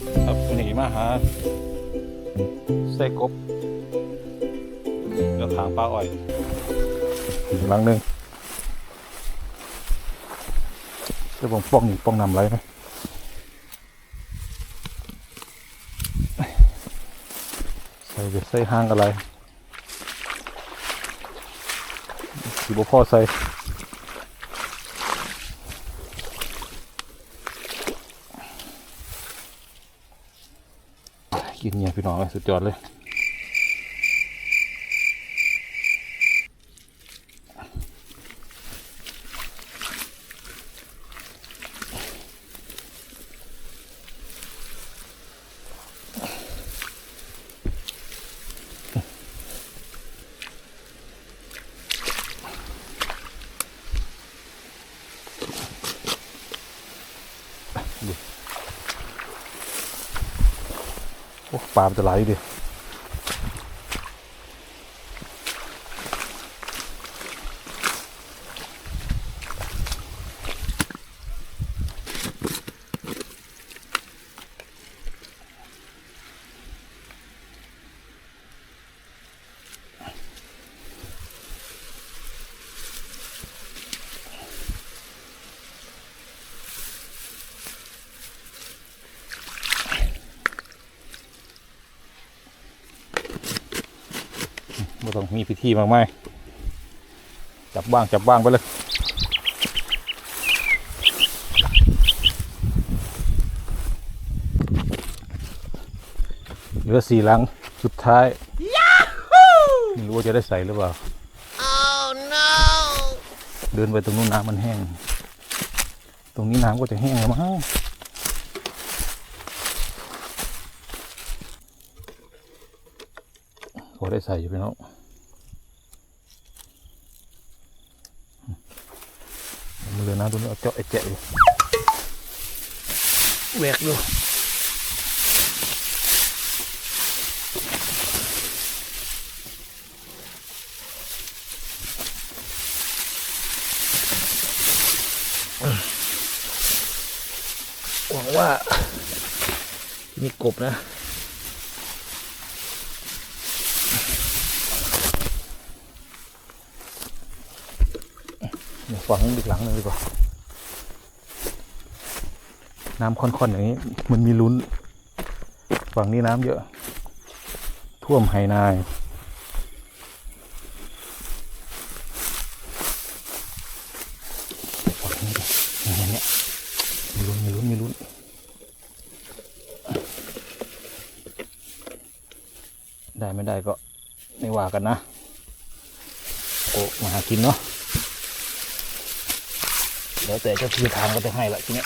ครับวันนี้มาหาไส้กบแล้วขางปลาอ้อยอีกหลังหนึ่งจะผมป้องนี่ป้องนำไรไหมใส่จะใส่ห้างอะไรสิบพ่อใส่ กินเนี่ยพี่น้องเลยสุดยอดเลย โอ้ปลา ไหลดิไม่ต้องมีพิธีมากมายจับบ้างจับบ้างไปเลยเหลือสี่หลังสุดท้ายไม่รู้ว่าจะได้ใส่หรือเปล่า Oh no! เดินไปตรงนู้นน้ำมันแห้ง ตรงนี้น้ำก็จะแห้งแล้วมั้งพอได้ใส่อยู่ไปเนาะมัน เลือน้ำตรงนี้เอาเจาะไอ้แจะอยู่แหวกดูหวังว่ามีกบนะ เดี๋ยว ฝังอีกหลังหนึ่งดีกว่า น้ำค่อนๆอย่างนี้ มันมีลุ้น ฝั่งนี้น้ำเยอะ ท่วมไหนายฝั่งนี้เนี่ยเนี่ยมีลุ้นมีลุ้นมีลุ้นได้ไม่ได้ก็ไม่ว่ากันนะโอ้มาหากินเนาะ แล้วแต่เจ้าที่ทางก็จะให้ละทีนี้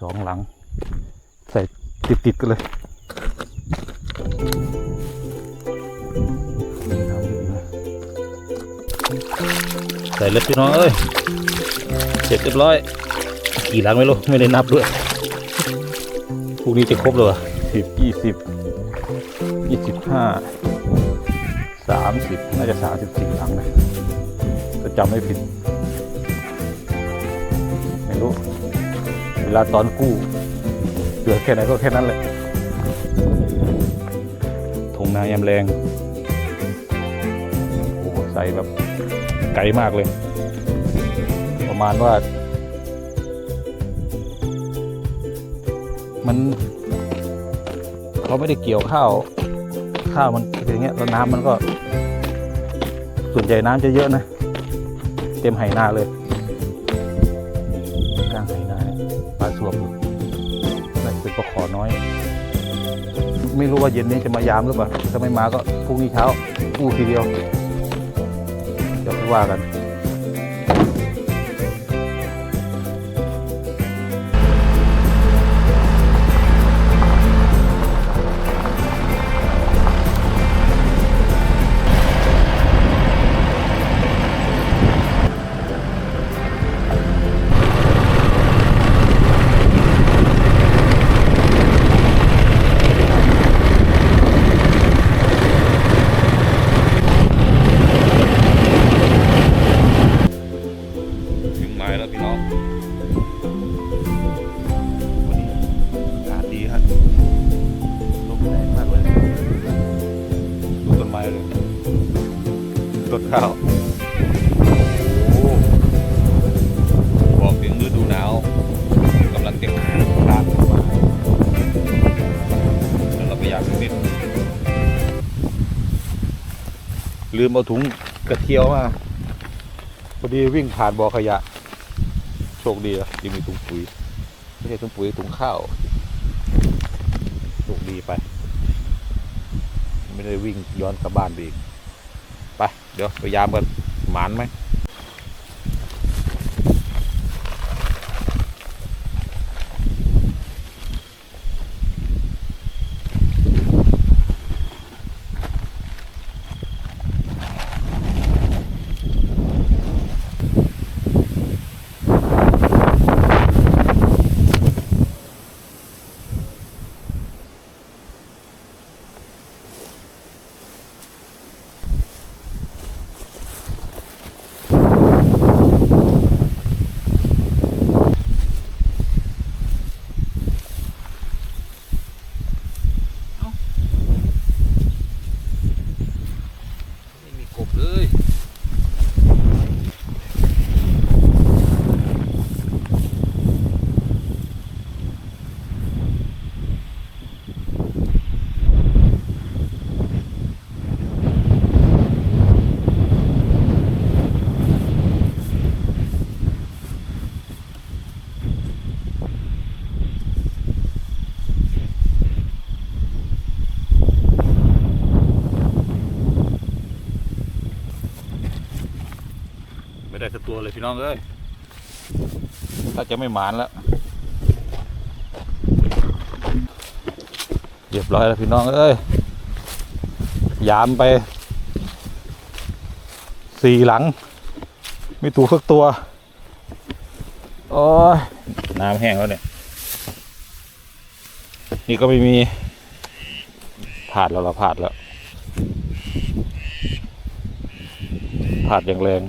สองหลัง ใส่ติดๆกันเลย ใส่เล็บพี่น้องเอ้ยเสร็จเรียบร้อย กี่หลังไม่รู้ไม่ได้นับด้วยพรุ่งนี้จะครบเลยสิบยี่สิบยี่สิบห้าสามสิบน่าจะสามสิบสี่หลังนะถ้าจำไม่ผิดไม่รู้เวลาตอนกู้เหลือแค่ไหนก็แค่นั้นแหละ นายำแรงโอ้ใส่แบบไกลมากเลย ประมาณว่า มันเขาไม่ได้เกี่ยวข้าว ข้าวมันอย่างเงี้ยแล้วน้ำมันก็ ส่วนใหญ่น้ำจะเยอะนะ เต็มไหนาเลยกลางไหนาปลาสวบอยู่นั่นเป็นปลาขอน้อย ไม่รู้ว่าเย็นนี้จะมายามหรือเปล่าถ้าไม่มาก็พรุ่งนี้เช้าอู้ทีเดียวเดี๋ยวว่ากัน เอาถุงกระเทียวมาพอดีวิ่งผ่านบ่อขยะ โชคดีอะยังมีถุงปุ๋ยไม่ใช่ถุงปุ๋ยถุงข้าวโชคดีไป ไม่ได้วิ่งย้อนกลับบ้านไปอีก ไป เดี๋ยวพยายามกันหมานไหมมีกบเลย ไม่ได้สักตัวเลยพี่น้องเอ้ยถ้าจะไม่หมานแล้วเรียบร้อยแล้วพี่น้องเอ้ยยามไปสี่หลังไม่ถูกสักตัว โอ้ยน้ำแห้งแล้วเนี่ย นี่ก็ไม่มีผาดแล้วเราผาดแล้วผาดอย่างแรง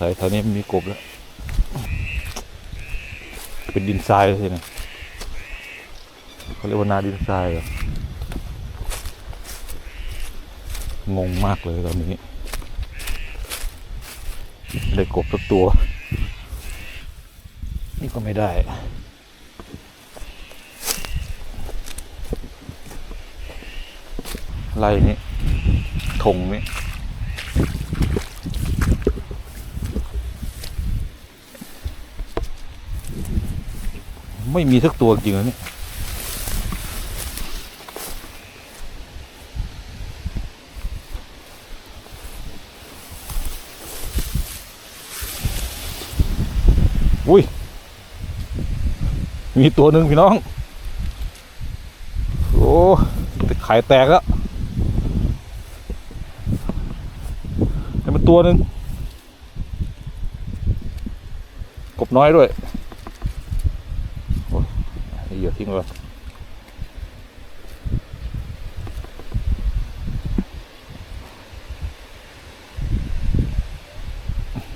สัยแถวนี้มันมีกบแล้ว เป็นดินทรายเลยสินะเขาเรียกว่านาดินทรายเหรองงมากเลยตอนนี้ไได้กบสักตัว นี่ก็ไม่ได้ไล่นี้ธงนี้ ไม่มีสักตัวจริงๆนะเนี่ยอุ้ย มีตัวหนึ่งพี่น้อง โอ้ไข่แตกแล้วแต่มันตัวหนึ่งกบน้อยด้วย นี่เหยื่อทิ้งเลย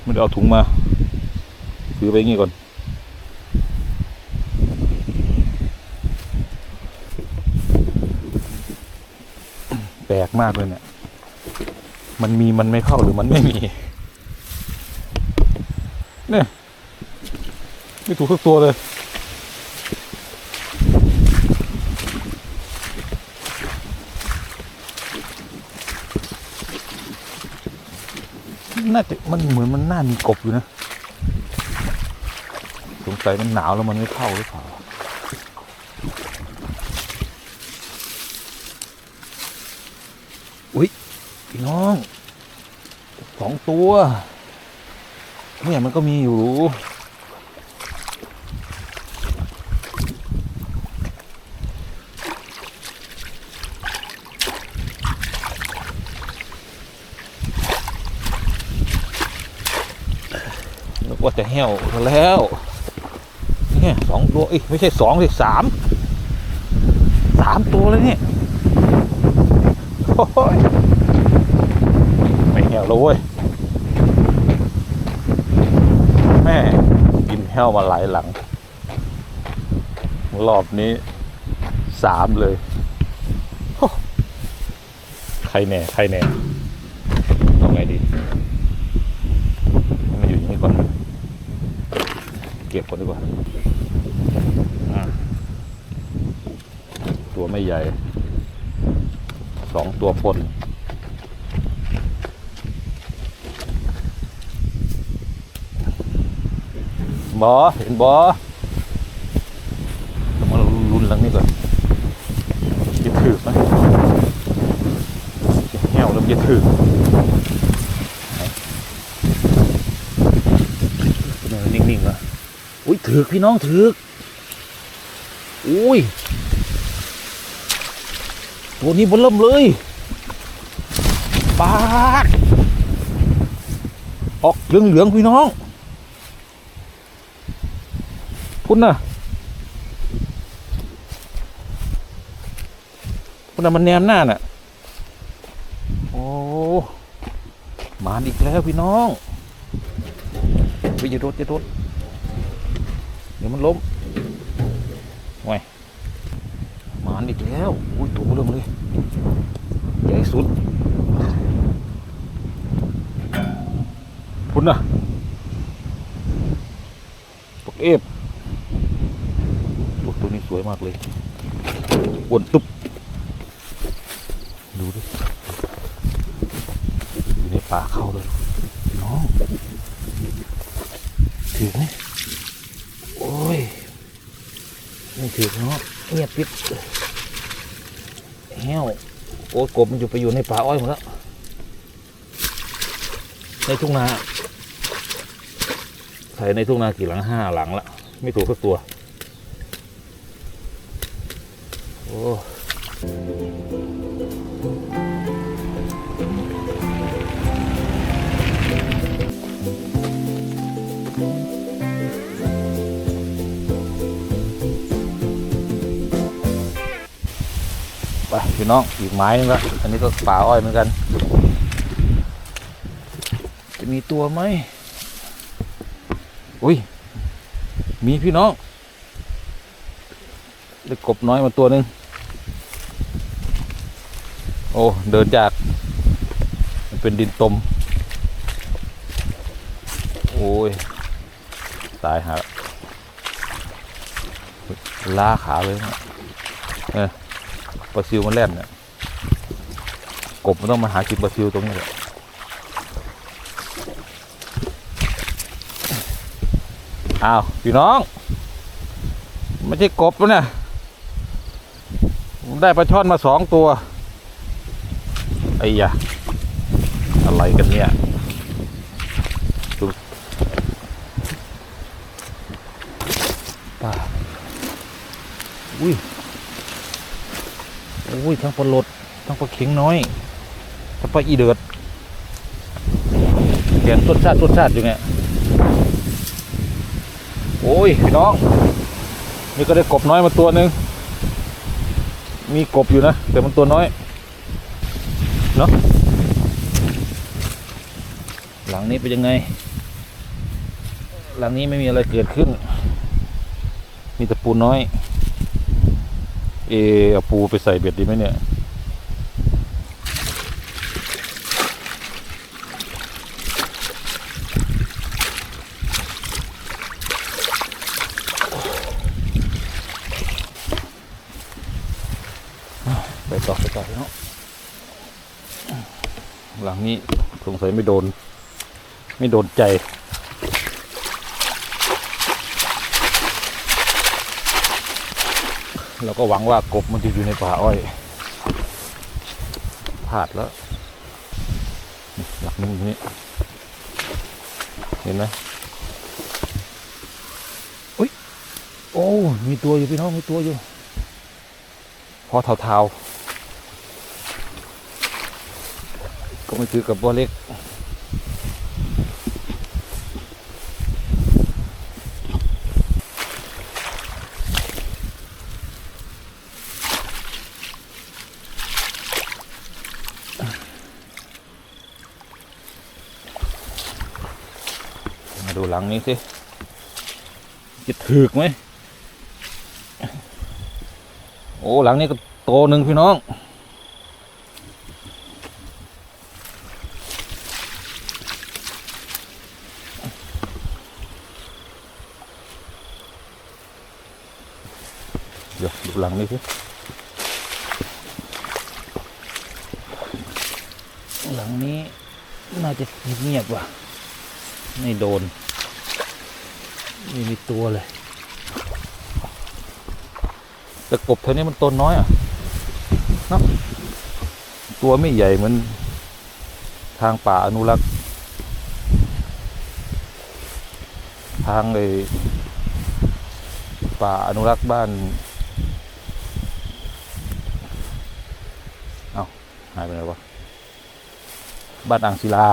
ไม่ได้เอาถุงมาถือไปงี้ก่อนแปลกมากเลยเนี่ย มันมีมันไม่เข้าหรือมันไม่มี เนี่ย ไม่ถูกสักตัวเลย น่าจะมันเหมือนมันน่ามีกบอยู่นะ สงสัยมันหนาวแล้วมันไม่เข้าหรือเปล่าอุ้ยพี่น้องสองตัวเนี่ยมันก็มีอยู่ จะแห้วซะแล้วเนี่ยสองตัวเอ้ยไม่ใช่สองสิสามสามตัวเลยเนี่ยโอ้ยไม่แห้วแล้วเว้ยแม่กินแห้วมาหลายหลัง รอบนี้สามเลยใครแน่ใครแน่เอาไงดีให้มันอยู่อย่างนี้ก่อน เก็บก่อนดีกว่าอะตัว ไม่ใหญ่สองตัวปนบอเห็นบอต้องมาลุ้นหลังนี้ก่อนจะถือไหมจะแห้วแล้วมันจะถือไหนเป็นยังไงนิ่งๆวะอุ้ยถือพี่น้องถืออุ้ย ตัวนี้บนเริ่มเลยปาดออกเหลืองเหลืองๆพี่น้อง พุ่นน่ะพุ่นน่ะมันแนมหน้าน่ะ โอ้มานอีกแล้วพี่น้องไปอย่าโดดอย่าโดดเดี๋ยวมันล้มไว้านอีกแล้ว อุ้ยตัวเริ่มเลย ใหญ่สุดพุ่นนะปกเอฟตัวนี้สวยมากเลยอ้วนตุ๊บ ดูดิ อยู่ในป่าเข้าเลย น้อง ถือไหมโอ้ย ไม่ถือเนาะเงียบปิด แห้วโอ้กบมันอยู่ไปอยู่ในป่าอ้อยหมดแล้วในทุ่งนาใส่ในทุ่งนากี่หลังห้าหลังละไม่ถูกสักตัว โอ้ พี่น้องอีกไม้นึงละอันนี้ก็ป่าอ้อยเหมือนกัน จะมีตัวไหมอุ้ยมีพี่น้องได้กบน้อยมาตัวหนึ่งโอ้เดินจาก มันเป็นดินตม โอ้ย ตายหาลาขาเลยนะเออ ปลาซิวมันแล่นเนี่ยกบมันต้องมาหากินปลาซิวตรงนี้แหละอ้าวพี่น้องไม่ใช่กบแล้วเนี่ยผมได้ปลาช่อนมาสองตัวไอ้ยะอะไรกันเนี่ยดูป่าอุ้ย อุ้ยทั้งปลาลดทั้งปลาเข็งน้อยทั้งปลาอีเดือดแกนต้นชาติต้นชาติอยู่เนี่ยโอ้ยพี่น้อง นี่ก็ได้กบน้อยมาตัวหนึ่งมีกบอยู่นะ แต่มันตัวน้อยเนาะหลังนี้เป็นยังไง หลังนี้ไม่มีอะไรเกิดขึ้น มีแต่ปูน้อย อเอาปูไปใส่เบ็ดดีไหมเนี่ย ไปต่อไปต่อเนาะหลังนี้สงสัยไม่โดน ไม่โดนใจ เราก็หวังว่ากบมันจะอยู่ในป่าอ้อยพลาดแล้วหลักนึงอยู่นี่เห็นไหมอุ้ยโอ้มีตัวอยู่พี่น้องมีตัวอยู่พอเทาๆก็ไม่ถือกับบัวเล็ก มาดูหลังนี้สิจะถึกไหมโอ้หลังนี้ก็โตหนึ่งพี่น้องเดี๋ยวดูหลังนี้สิ งียบว่ะ ไม่โดน ไม่มีตัวเลย แต่กบเท่านี้มันตนน้อยอะเนาะตัวไม่ใหญ่เหมือนทางป่าอนุรักษ์ ทางเลยป่าอนุรักษ์บ้านเอาหายไปไหนวะบ้านอ่างศิลา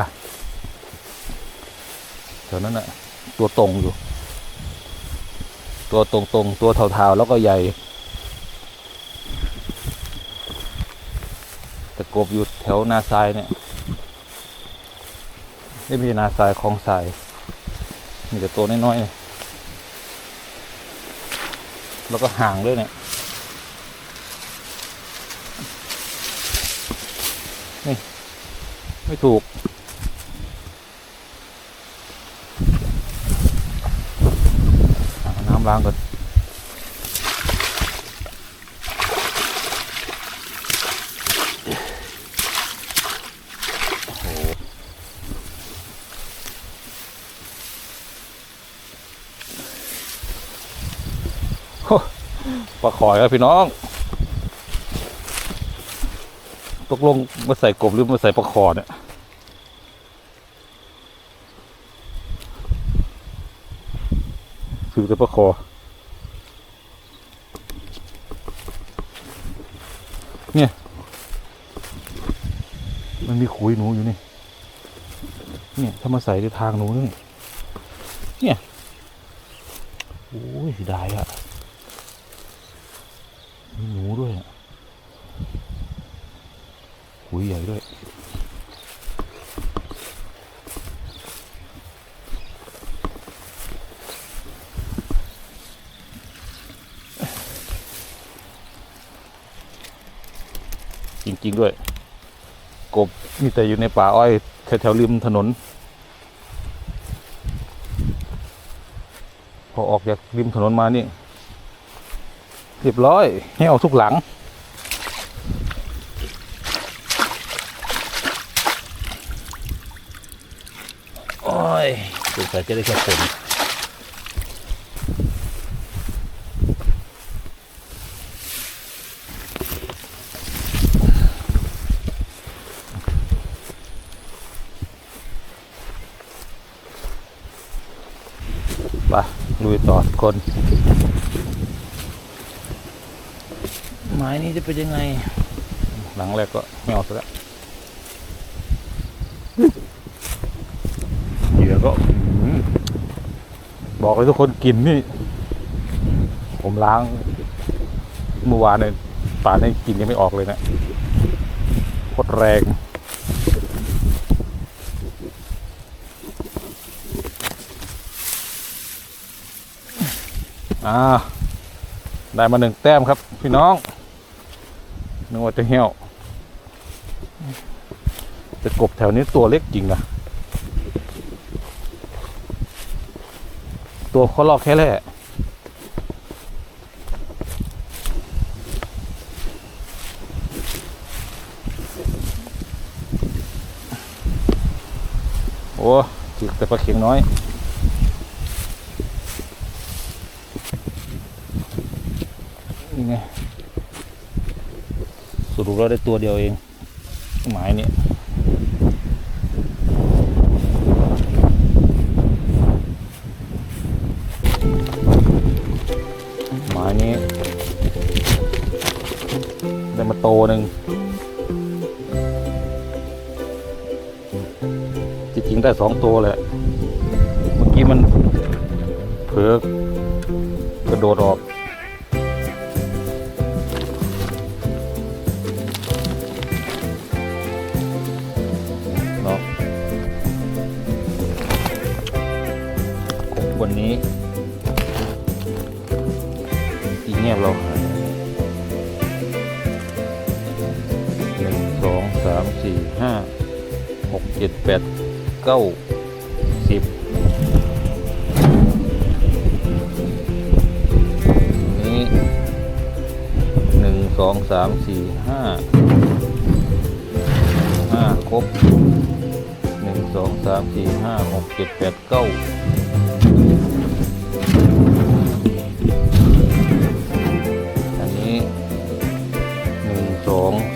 ถวนั้นน่ะตัวตรงอยู่ ตัวตรงตรงตัวเทาๆแล้วก็ใหญ่แต่กบอยู่แถวนาทรายเนี่ยไม่ใช่นาทรายคลองทรายมีแต่ตัวน้อยๆเนี่ยแล้วก็ห่างด้วยเนี่ยนี่ ไม่ถูก เอาน้ำล้างก่อนปลาขอยครับพี่น้อง ตกลงมาใส่กบหรือมาใส่ปลาขอเนี่ย คือแต่ปลาคอเนี่ย มันมีขุยหนูอยู่นี่ เนี่ยถ้ามาใส่ในทางหนูนี่ เนี่ย โอ้ยสียดายอะมีหนูด้วยอะขุยใหญ่ด้วย จริง ๆ ด้วย กบ มีแต่อยู่ในป่าอ้อยแถวๆริมถนน พอออกจากริมถนนมานี่เรียบร้อยให้เอาทุกหลัง โอ้ยสงสัยจะได้แค่ฝนไปลุยต่อทุก คน ไม้นี้จะเป็นยังไง หลังแรกก็ไม่เอาซะแล้วเหยื่อก็อืมบอกเลยทุกคนกินนี่ ผมล้างเมื่อวานเนี่ยป่านนี้กินยังไม่ออกเลยนะโคตรแรง อ่า ได้มาหนึ่งแต้มครับ พี่น้องนึกว่าจะเหี่ยวแต่กบแถวนี้ตัวเล็กจริงนะ ตัวเขาลอกแค่แหละโอ้จิกแต่ปลาเข็งน้อย นี่ไงสรุปเราได้ตัวเดียวเองหมายนี้หมายนี้ ได้มาโตหนึ่งจริงๆได้สองตัวแหละ เมื่อกี้มันเผลอกระโดดออก วันนี้อีเงียบเราหายหนึ่งสองสามสี่ห้าหกเจ็ดแปดเก้าสิบนี่งสองสามสี่ห้าห้าครบหนึ่งสองสามสี่ห้าหกเจ็ดแปดเก้า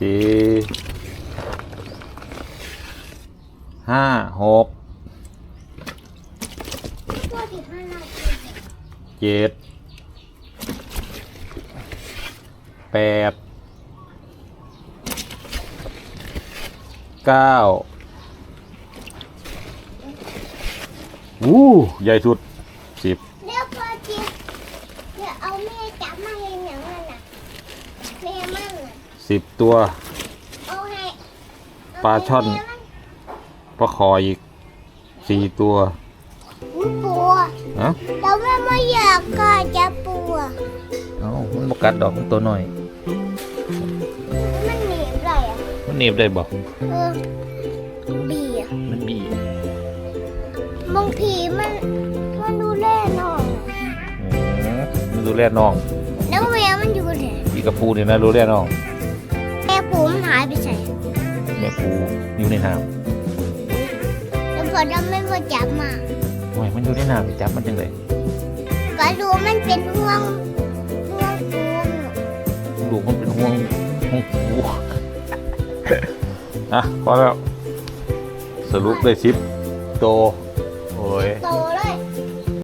สี่ห้าหกเจ็ดแปดเก้าวู้ใหญ่สุดสิบ เดี๋ยวพอจีเดี๋ยวเอาแม่จับมาเห็นอย่างนั้นน่ะแม่มันน่ะ สิบตัวเอาให้ปลาช่อนแม่มัปลาคออีกสี่ตัวอุ๊ยปัวเอ้าแต่แม่ไม่อยากก็จะปัวเอ้ามันบกัดดอกมันตัวหน่อย มันหนีบอะไรอะมันหนีบได้บอกเออบีอะมันบีบางทีมันมันดูแลน้องอืมมันดูแลน้อง แล้วแม่มันอยู่ไหนอีกระปูนี่นะดูแลน้อง แม่ปูอยู่ในน้แล้วพอเราไม่มาจับมาำโอ้ยมันอยู่ในน้ำไปจับมันจังเลยก็ดูมันเป็นห่วงห่วงปูนลูกมันเป็นห่วงห่วงปูอะพอแล้วสรุปได้สิบโตวโอ้ยโตแ